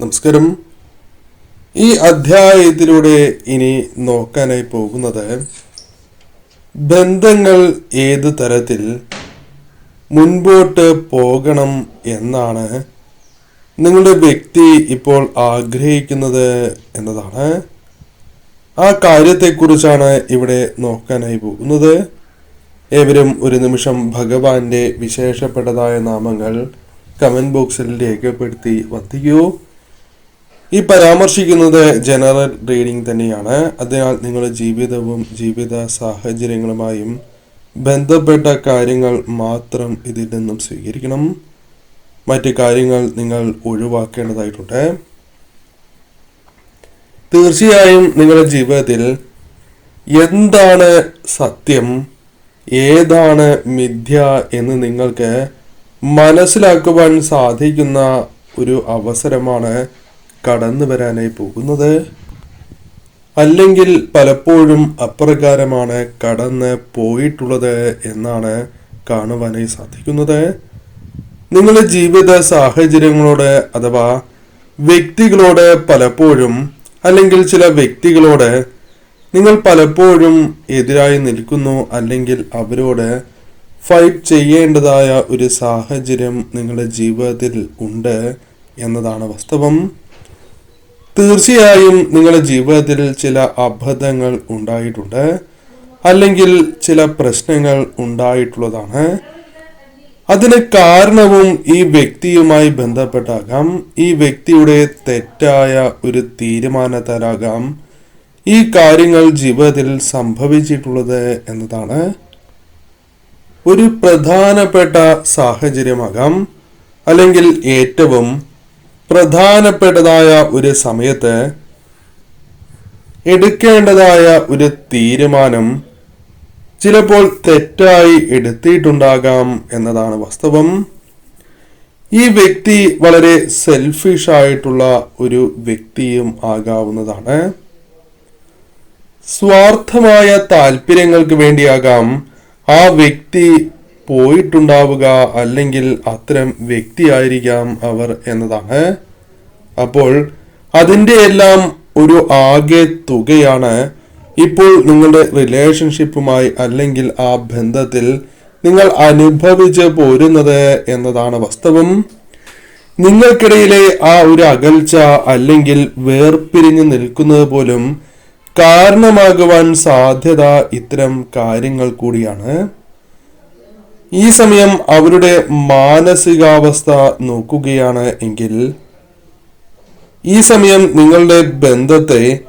നമസ്കാരം. ഈ അധ്യായത്തിലൂടെ ഇനി നോക്കാനായി പോകുന്നത് ബന്ധങ്ങൾ ഏത് തരത്തിൽ മുൻപോട്ട് പോകണം എന്നാണ് നിങ്ങളുടെ വ്യക്തി ഇപ്പോൾ ആഗ്രഹിക്കുന്നത് എന്നതാണ്. ആ കാര്യത്തെക്കുറിച്ചാണ് ഇവിടെ നോക്കാനായി പോകുന്നത്. ഏവരും ഒരു നിമിഷം ഭഗവാന്റെ വിശേഷപ്പെട്ടതായ നാമങ്ങൾ കമന്റ് ബോക്സിൽ രേഖപ്പെടുത്തി വധിക്കൂ ഈ പരാമർശിക്കുന്നത് ജനറൽ റീഡിംഗ് തന്നെയാണ്. അതിനാൽ നിങ്ങളുടെ ജീവിതവും ജീവിത സാഹചര്യങ്ങളുമായും ബന്ധപ്പെട്ട കാര്യങ്ങൾ മാത്രം ഇതിൽ നിന്നും സ്വീകരിക്കണം. മറ്റ് കാര്യങ്ങൾ നിങ്ങൾ ഒഴിവാക്കേണ്ടതായിട്ടുണ്ട്. തീർച്ചയായും നിങ്ങളുടെ ജീവിതത്തിൽ എന്താണ് സത്യം ഏതാണ് മിഥ്യ എന്ന് നിങ്ങൾക്ക് മനസ്സിലാക്കുവാൻ സാധിക്കുന്ന ഒരു അവസരമാണ് കടന്നു വരാനായി പോകുന്നത്. അല്ലെങ്കിൽ പലപ്പോഴും അപ്രകാരമാണ് കടന്ന് പോയിട്ടുള്ളത് എന്നാണ് കാണുവാനായി സാധിക്കുന്നത്. നിങ്ങളുടെ ജീവിത സാഹചര്യങ്ങളോട് അഥവാ വ്യക്തികളോട് പലപ്പോഴും അല്ലെങ്കിൽ ചില വ്യക്തികളോട് നിങ്ങൾ പലപ്പോഴും എതിരായി നിൽക്കുന്നു അല്ലെങ്കിൽ അവരോട് ഫൈറ്റ് ചെയ്യേണ്ടതായ ഒരു സാഹചര്യം നിങ്ങളുടെ ജീവിതത്തിൽ ഉണ്ട് എന്നതാണ് വാസ്തവം. തീർച്ചയായും നിങ്ങളുടെ ജീവിതത്തിൽ ചില അബദ്ധങ്ങൾ ഉണ്ടായിട്ടുണ്ട്. അല്ലെങ്കിൽ ചില പ്രശ്നങ്ങൾ ഉണ്ടായിട്ടുള്ളതാണ്. അതിന് കാരണവും ഈ വ്യക്തിയുമായി ബന്ധപ്പെട്ടാകാം. ഈ വ്യക്തിയുടെ തെറ്റായ ഒരു തീരുമാനത്താലാകാം ഈ കാര്യങ്ങൾ ജീവിതത്തിൽ സംഭവിച്ചിട്ടുള്ളത് എന്നതാണ്. ഒരു പ്രധാനപ്പെട്ട സാഹചര്യമാകാം. അല്ലെങ്കിൽ ഏറ്റവും പ്രധാനപ്പെട്ടതായ ഒരു സമയത്ത് എടുക്കേണ്ടതായ ഒരു തീരുമാനം ചിലപ്പോൾ തെറ്റായി എടുത്തിട്ടുണ്ടാകാം എന്നതാണ് വാസ്തവം. ഈ വ്യക്തി വളരെ സെൽഫിഷ് ആയിട്ടുള്ള ഒരു വ്യക്തിയും ആകാവുന്നതാണ്. സ്വാർത്ഥമായ താല്പര്യങ്ങൾക്ക് വേണ്ടിയാകാം ആ വ്യക്തി പോയിട്ടുണ്ടാവുക അല്ലെങ്കിൽ അത്തരം വ്യക്തിയായിരിക്കാം അവർ എന്നതാണ്. അപ്പോൾ അതിന്റെ എല്ലാം ഒരു ആകെ തുകയാണ്. ഇപ്പോൾ നിങ്ങളുടെ റിലേഷൻഷിപ്പുമായി അല്ലെങ്കിൽ ആ ബന്ധത്തിൽ നിങ്ങൾ അനുഭവിച്ച് പോരുന്നത് എന്നതാണ് വാസ്തവം. നിങ്ങൾക്കിടയിലെ ആ ഒരു അകൽച്ച അല്ലെങ്കിൽ വേർപിരിഞ്ഞു നിൽക്കുന്നത് പോലും കാരണമാകുവാൻ സാധ്യത ഇത്തരം കാര്യങ്ങൾ കൂടിയാണ്. ഈ സമയം അവരുടെ മാനസികാവസ്ഥ നോക്കുകയാണ് എങ്കിൽ ഈ സമയം നിങ്ങളുടെ ബന്ധത്തെ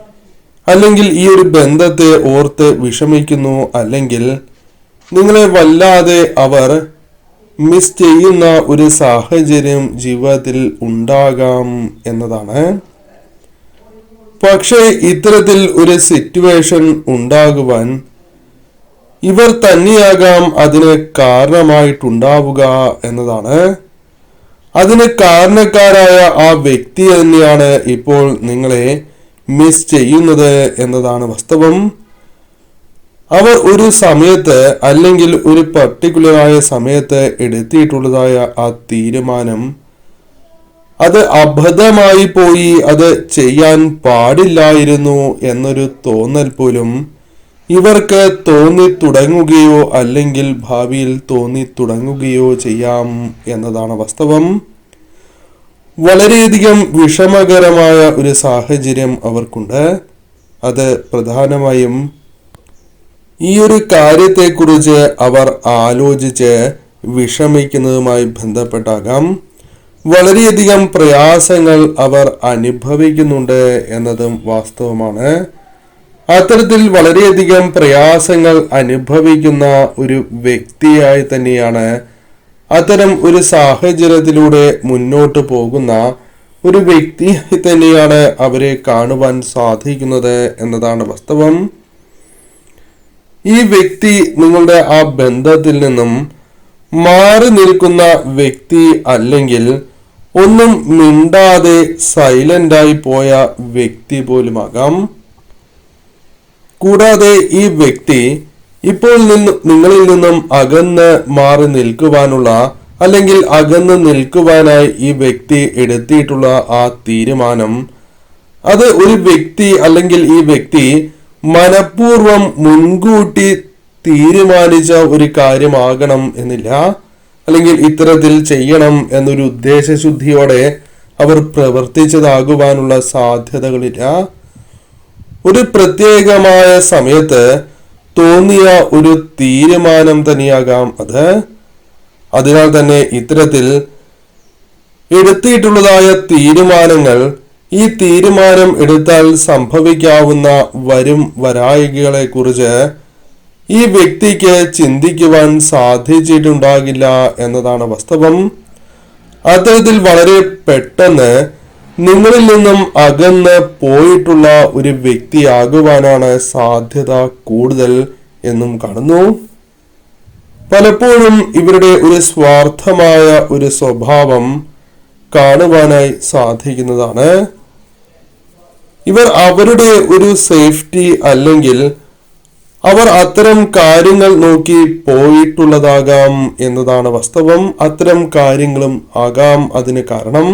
അല്ലെങ്കിൽ ഈ ഒരു ബന്ധത്തെ ഓർത്ത് വിഷമിക്കുന്നു അല്ലെങ്കിൽ നിങ്ങളെ വല്ലാതെ അവർ മിസ് ചെയ്യുന്ന ഒരു സാഹചര്യം ജീവിതത്തിൽ ഉണ്ടാകാം എന്നതാണ്. പക്ഷേ ഇത്തരത്തിൽ ഒരു സിറ്റുവേഷൻ ഉണ്ടാകുവാൻ ഇവർ തന്നെയാകാം അതിന് കാരണമായിട്ടുണ്ടാവുക എന്നതാണ്. അതിന് കാരണക്കാരായ ആ വ്യക്തി തന്നെയാണ് ഇപ്പോൾ നിങ്ങളെ മിസ് ചെയ്യുന്നത് എന്നതാണ് വാസ്തവം. അവർ ഒരു സമയത്ത് അല്ലെങ്കിൽ ഒരു പർട്ടിക്കുലറായ സമയത്ത് എടുത്തിട്ടുള്ളതായ ആ തീരുമാനം അത് അബദ്ധമായി പോയി അത് ചെയ്യാൻ പാടില്ലായിരുന്നു എന്നൊരു തോന്നൽ പോലും ഇവർക്ക് തോന്നി തുടങ്ങുകയോ അല്ലെങ്കിൽ ഭാവിയിൽ തോന്നി തുടങ്ങുകയോ ചെയ്യാം എന്നതാണ് വാസ്തവം. വളരെയധികം വിഷമകരമായ ഒരു സാഹചര്യം അവർക്കുണ്ട്. അത് പ്രധാനമായും ഈ ഒരു കാര്യത്തെക്കുറിച്ച് അവർ ആലോചിച്ച് വിഷമിക്കുന്നതുമായി ബന്ധപ്പെട്ടാകാം. വളരെയധികം പ്രയാസങ്ങൾ അവർ അനുഭവിക്കുന്നുണ്ട് എന്നതും വാസ്തവമാണ്. അത്തരത്തിൽ വളരെയധികം പ്രയാസങ്ങൾ അനുഭവിക്കുന്ന ഒരു വ്യക്തിയായി തന്നെയാണ് അത്തരം ഒരു സാഹചര്യത്തിലൂടെ മുന്നോട്ട് പോകുന്ന ഒരു വ്യക്തിയായി തന്നെയാണ് അവരെ കാണുവാൻ സാധിക്കുന്നത് എന്നതാണ് വാസ്തവം. ഈ വ്യക്തി നിങ്ങളുടെ ആ ബന്ധത്തിൽ നിന്നും മാറി നിൽക്കുന്ന വ്യക്തി അല്ലെങ്കിൽ ഒന്നും മിണ്ടാതെ സൈലന്റായി പോയ വ്യക്തി പോലുമാകാം. കൂടാതെ ഈ വ്യക്തി ഇപ്പോൾ നിന്ന് നിങ്ങളിൽ നിന്നും അകന്ന് മാറി നിൽക്കുവാനുള്ള അല്ലെങ്കിൽ അകന്ന് നിൽക്കുവാനായി ഈ വ്യക്തി എടുത്തിട്ടുള്ള ആ തീരുമാനം അത് ഒരു വ്യക്തി അല്ലെങ്കിൽ ഈ വ്യക്തി മനഃപൂർവം മുൻകൂട്ടി തീരുമാനിച്ച ഒരു കാര്യമാകണം എന്നില്ല അല്ലെങ്കിൽ ഇത്തരത്തിൽ ചെയ്യണം എന്നൊരു ഉദ്ദേശശുദ്ധിയോടെ അവർ പ്രവർത്തിച്ചതാകുവാനുള്ള സാധ്യതകളില്ല. ഒരു പ്രത്യേകമായ സമയത്ത് തോന്നിയ ഒരു തീരുമാനം തന്നെയാകാം അത്. അതിനാൽ തന്നെ ഇത്തരത്തിൽ എടുത്തിട്ടുള്ളതായ തീരുമാനങ്ങൾ ഈ തീരുമാനം എടുത്താൽ സംഭവിക്കാവുന്ന വരും വരായികളെ കുറിച്ച് ഈ വ്യക്തിക്ക് ചിന്തിക്കുവാൻ സാധിച്ചിട്ടുണ്ടാകില്ല എന്നതാണ് വാസ്തവം. അത്തരത്തിൽ വളരെ പെട്ടെന്ന് നിങ്ങളിൽ നിന്നും അകന്ന് പോയിട്ടുള്ള ഒരു വ്യക്തിയാകുവാനാണ് സാധ്യത കൂടുതൽ എന്നും കാണുന്നു. പലപ്പോഴും ഇവരുടെ ഒരു സ്വാർത്ഥമായ ഒരു സ്വഭാവം കാണുവാനായി സാധിക്കുന്നതാണ്. ഇവർ അവരുടെ ഒരു സേഫ്റ്റി അല്ലെങ്കിൽ അവർ അത്തരം കാര്യങ്ങൾ നോക്കി പോയിട്ടുള്ളതാകാം എന്നതാണ് വാസ്തവം. അത്തരം കാര്യങ്ങളും ആകാം അതിന് കാരണം.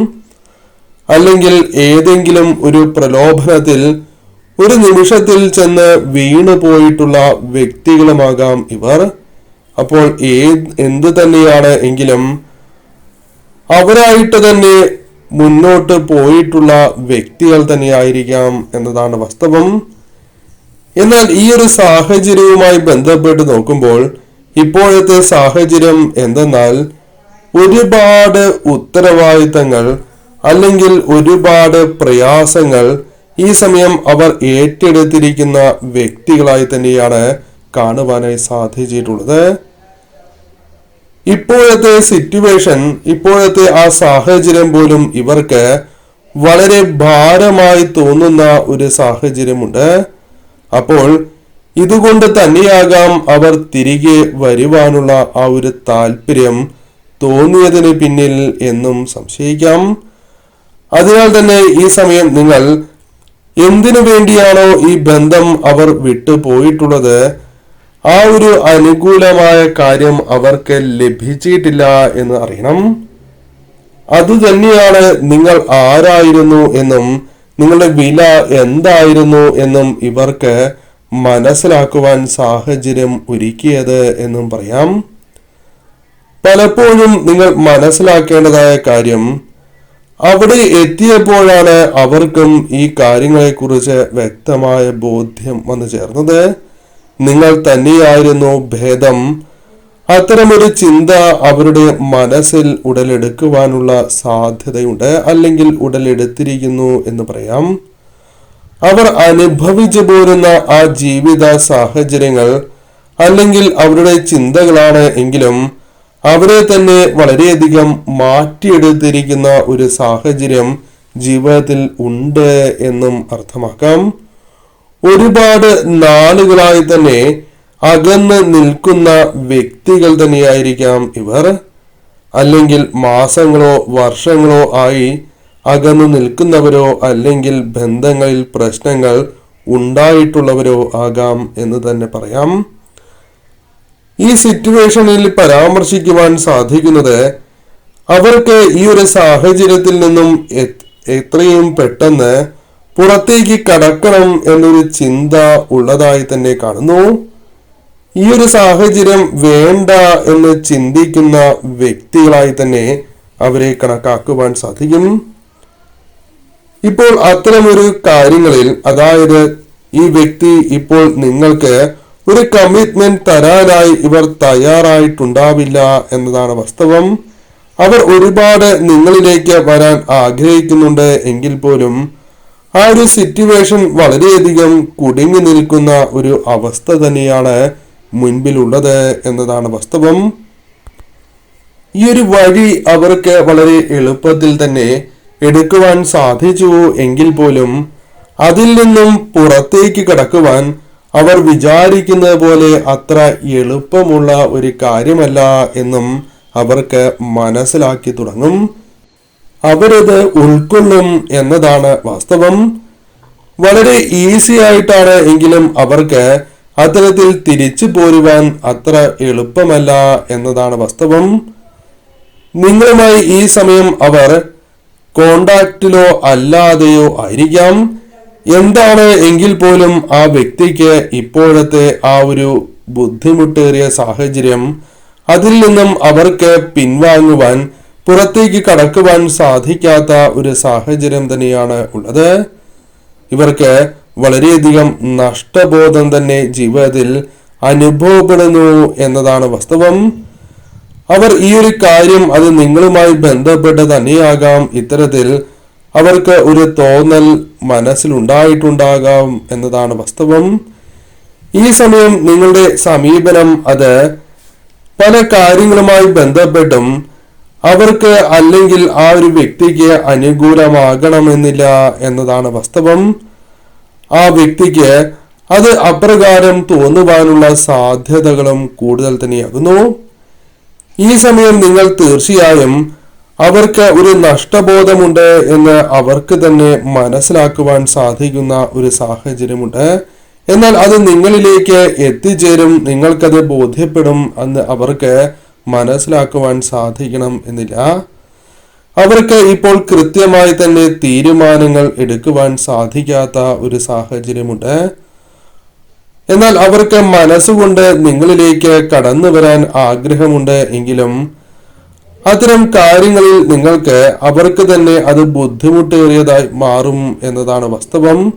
അല്ലെങ്കിൽ ഏതെങ്കിലും ഒരു പ്രലോഭനത്തിൽ ഒരു നിമിഷത്തിൽ ചെന്ന് വീണു പോയിട്ടുള്ള വ്യക്തികളുമാകാം ഇവർ. അപ്പോൾ ഏത് എന്ത് തന്നെയാണ് എങ്കിലും അവരായിട്ട് തന്നെ മുന്നോട്ട് പോയിട്ടുള്ള വ്യക്തികൾ തന്നെയായിരിക്കാം എന്നതാണ് വാസ്തവം. എന്നാൽ ഈ ഒരു സാഹചര്യവുമായി ബന്ധപ്പെട്ട് നോക്കുമ്പോൾ ഇപ്പോഴത്തെ സാഹചര്യം എന്തെന്നാൽ ഒരുപാട് ഉത്തരവാദിത്തങ്ങൾ അല്ലെങ്കിൽ ഒരുപാട് പ്രയാസങ്ങൾ ഈ സമയം അവർ ഏറ്റെടുത്തിരിക്കുന്ന വ്യക്തികളായി തന്നെയാണ് കാണുവാനായി സാധിച്ചിട്ടുള്ളത്. ഇപ്പോഴത്തെ സിറ്റുവേഷൻ ഇപ്പോഴത്തെ ആ സാഹചര്യം പോലും ഇവർക്ക് വളരെ ഭാരമായി തോന്നുന്ന ഒരു സാഹചര്യമുണ്ട്. അപ്പോൾ ഇതുകൊണ്ട് തന്നെയാകാം അവർ തിരികെ വരുവാനുള്ള ആ ഒരു താല്പര്യം തോന്നിയതിന് പിന്നിൽ എന്നും സംശയിക്കാം. അതിനാൽ തന്നെ ഈ സമയം നിങ്ങൾ എന്തിനു വേണ്ടിയാണോ ഈ ബന്ധം അവർ വിട്ടു പോയിട്ടുള്ളത് ആ ഒരു അനുകൂലമായ കാര്യം അവർക്ക് ലഭിച്ചിട്ടില്ല എന്ന് അറിയണം. അതുതന്നെയാണ് നിങ്ങൾ ആരായിരുന്നു എന്നും നിങ്ങളുടെ വില എന്തായിരുന്നു എന്നും ഇവർക്ക് മനസ്സിലാക്കുവാൻ സാഹചര്യം ഒരുക്കിയത് എന്നും പറയാം. പലപ്പോഴും നിങ്ങൾ മനസ്സിലാക്കേണ്ടതായ കാര്യം അവിടെ എത്തിയപ്പോഴാണ് അവർക്കും ഈ കാര്യങ്ങളെക്കുറിച്ച് വ്യക്തമായ ബോധ്യം വന്നു ചേർന്നത്. നിങ്ങൾ തന്നെയായിരുന്നു ഭേദം. അത്തരമൊരു ചിന്ത അവരുടെ മനസ്സിൽ ഉടലെടുക്കുവാനുള്ള സാധ്യതയുണ്ട് അല്ലെങ്കിൽ ഉടലെടുത്തിരിക്കുന്നു എന്ന് പറയാം. അവർ അനുഭവിച്ചു പോരുന്ന ആ ജീവിത സാഹചര്യങ്ങൾ അല്ലെങ്കിൽ അവരുടെ ചിന്തകളാണ് എങ്കിലും അവരെ തന്നെ വളരെയധികം മാറ്റിയെടുത്തിരിക്കുന്ന ഒരു സാഹചര്യം ജീവിതത്തിൽ ഉണ്ട് എന്നും അർത്ഥമാക്കാം. ഒരുപാട് നാളുകളായി തന്നെ അകന്ന് നിൽക്കുന്ന വ്യക്തികൾ തന്നെയായിരിക്കാം ഇവർ. അല്ലെങ്കിൽ മാസങ്ങളോ വർഷങ്ങളോ ആയി അകന്നു നിൽക്കുന്നവരോ അല്ലെങ്കിൽ ബന്ധങ്ങളിൽ പ്രശ്നങ്ങൾ ഉണ്ടായിട്ടുള്ളവരോ ആകാം എന്ന് തന്നെ പറയാം. ഈ സിറ്റുവേഷനിൽ പരാമർശിക്കുവാൻ സാധിക്കുന്നത് അവർക്ക് ഈ ഒരു സാഹചര്യത്തിൽ നിന്നും എത്രയും പെട്ടെന്ന് പുറത്തേക്ക് കടക്കണം എന്നൊരു ചിന്ത ഉള്ളതായി തന്നെ കാണുന്നു. ഈ ഒരു സാഹചര്യം വേണ്ട എന്ന് ചിന്തിക്കുന്ന വ്യക്തികളായി തന്നെ അവരെ കണക്കാക്കുവാൻ സാധിക്കും. ഇപ്പോൾ അത്തരമൊരു കാര്യങ്ങളിൽ അതായത് ഈ വ്യക്തി ഇപ്പോൾ നിങ്ങൾക്ക് ഒരു കമ്മിറ്റ്മെന്റ് തരാനായി ഇവർ തയ്യാറായിട്ടുണ്ടാവില്ല എന്നതാണ് വാസ്തവം. അവർ ഒരുപാട് നിങ്ങളിലേക്ക് വരാൻ ആഗ്രഹിക്കുന്നുണ്ട് എങ്കിൽ പോലും ആ ഒരു സിറ്റുവേഷൻ വളരെയധികം കുടുങ്ങി നിൽക്കുന്ന ഒരു അവസ്ഥ തന്നെയാണ് മുൻപിലുള്ളത് എന്നതാണ് വാസ്തവം. ഈ ഒരു വഴി അവർക്ക് വളരെ എളുപ്പത്തിൽ തന്നെ എടുക്കുവാൻ സാധിച്ചു എങ്കിൽ പോലും അതിൽ നിന്നും പുറത്തേക്ക് കടക്കുവാൻ അവർ വിചാരിക്കുന്നത് പോലെ അത്ര എളുപ്പമുള്ള ഒരു കാര്യമല്ല എന്നും അവർക്ക് മനസ്സിലാക്കി തുടങ്ങും. അവരത് ഉൾക്കൊള്ളും എന്നതാണ് വാസ്തവം. വളരെ ഈസി ആയിട്ടാണ് എങ്കിലും അവർക്ക് അത്തരത്തിൽ തിരിച്ചു പോരുവാൻ അത്ര എളുപ്പമല്ല എന്നതാണ് വാസ്തവം. നിങ്ങളുമായി ഈ സമയം അവർ കോണ്ടാക്റ്റിലോ അല്ലാതെയോ ആയിരിക്കാം. എന്താണ് എങ്കിൽ പോലും ആ വ്യക്തിക്ക് ഇപ്പോഴത്തെ ആ ഒരു ബുദ്ധിമുട്ടേറിയ സാഹചര്യം അതിൽ നിന്നും അവർക്ക് പിൻവാങ്ങുവാൻ പുറത്തേക്ക് കടക്കുവാൻ സാധിക്കാത്ത ഒരു സാഹചര്യം തന്നെയാണ് ഉള്ളത്. ഇവർക്ക് വളരെയധികം നഷ്ടബോധം തന്നെ ജീവിതത്തിൽ അനുഭവപ്പെടുന്നു എന്നതാണ് വാസ്തവം. അവർ ഈ ഒരു കാര്യം അത് നിങ്ങളുമായി ബന്ധപ്പെട്ട് തന്നെയാകാം ഇത്തരത്തിൽ അവർക്ക് ഒരു തോന്നൽ മനസ്സിലുണ്ടായിട്ടുണ്ടാകാം എന്നതാണ് വാസ്തവം. ഈ സമയം നിങ്ങളുടെ സമീപനം അത് പല കാര്യങ്ങളുമായി ബന്ധപ്പെട്ടും അവർക്ക് അല്ലെങ്കിൽ ആ ഒരു വ്യക്തിക്ക് അനുകൂലമാകണമെന്നില്ല എന്നതാണ് വാസ്തവം. ആ വ്യക്തിക്ക് അത് അപ്രകാരം തോന്നുവാനുള്ള സാധ്യതകളും കൂടുതൽ തന്നെയാകുന്നു. ഈ സമയം നിങ്ങൾ തീർച്ചയായും അവർക്ക് ഒരു നഷ്ടബോധമുണ്ട് എന്ന് അവർക്ക് തന്നെ മനസ്സിലാക്കുവാൻ സാധിക്കുന്ന ഒരു സാഹചര്യമുണ്ട്. എന്നാൽ അത് നിങ്ങളിലേക്ക് എത്തിച്ചേരും നിങ്ങൾക്കത് ബോധ്യപ്പെടും എന്ന് അവർക്ക് മനസ്സിലാക്കുവാൻ സാധിക്കണം എന്നില്ല. അവർക്ക് ഇപ്പോൾ കൃത്യമായി തന്നെ തീരുമാനങ്ങൾ എടുക്കുവാൻ സാധിക്കാത്ത ഒരു സാഹചര്യമുണ്ട്. എന്നാൽ അവർക്ക് മനസ്സുകൊണ്ട് നിങ്ങളിലേക്ക് കടന്നു വരാൻ ആഗ്രഹമുണ്ട് എങ്കിലും അത്തരം കാര്യങ്ങളിൽ നിങ്ങൾക്ക് അവർക്ക് തന്നെ അത് ബുദ്ധിമുട്ടേറിയതായി മാറും എന്നതാണ് വാസ്തവം.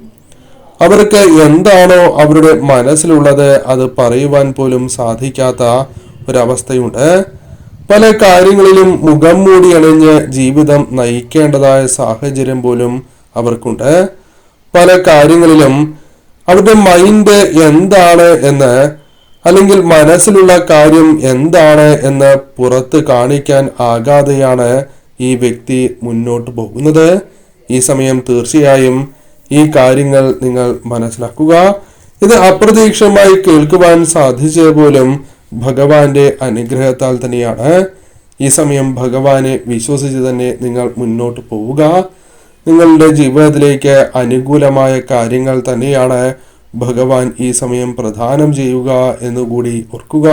അവർക്ക് എന്താണോ അവരുടെ മനസ്സിലുള്ളത് അത് പറയുവാൻ പോലും സാധിക്കാത്ത ഒരവസ്ഥയുണ്ട്. പല കാര്യങ്ങളിലും മുഖം മൂടി അണിഞ്ഞ് ജീവിതം നയിക്കേണ്ടതായ സാഹചര്യം പോലും അവർക്കുണ്ട്. പല കാര്യങ്ങളിലും അവരുടെ മൈൻഡ് എന്താണ് എന്ന് അല്ലെങ്കിൽ മനസ്സിലുള്ള കാര്യം എന്താണ് എന്ന് പുറത്ത് കാണിക്കാൻ ആകാതെയാണ് ഈ വ്യക്തി മുന്നോട്ട് പോകുന്നത്. ഈ സമയം തീർച്ചയായും ഈ കാര്യങ്ങൾ നിങ്ങൾ മനസ്സിലാക്കുക. ഇത് അപ്രതീക്ഷിതമായി കേൾക്കുവാൻ സാധിച്ചത് പോലും ഭഗവാന്റെ അനുഗ്രഹത്താൽ തന്നെയാണ്. ഈ സമയം ഭഗവാനെ വിശ്വസിച്ച് തന്നെ നിങ്ങൾ മുന്നോട്ട് പോവുക. നിങ്ങളുടെ ജീവിതത്തിലേക്ക് അനുകൂലമായ കാര്യങ്ങൾ തന്നെയാണ് ഭഗവാൻ ഈ സമയം പ്രധാനം ചെയ്യുക എന്നുകൂടി ഓർക്കുക.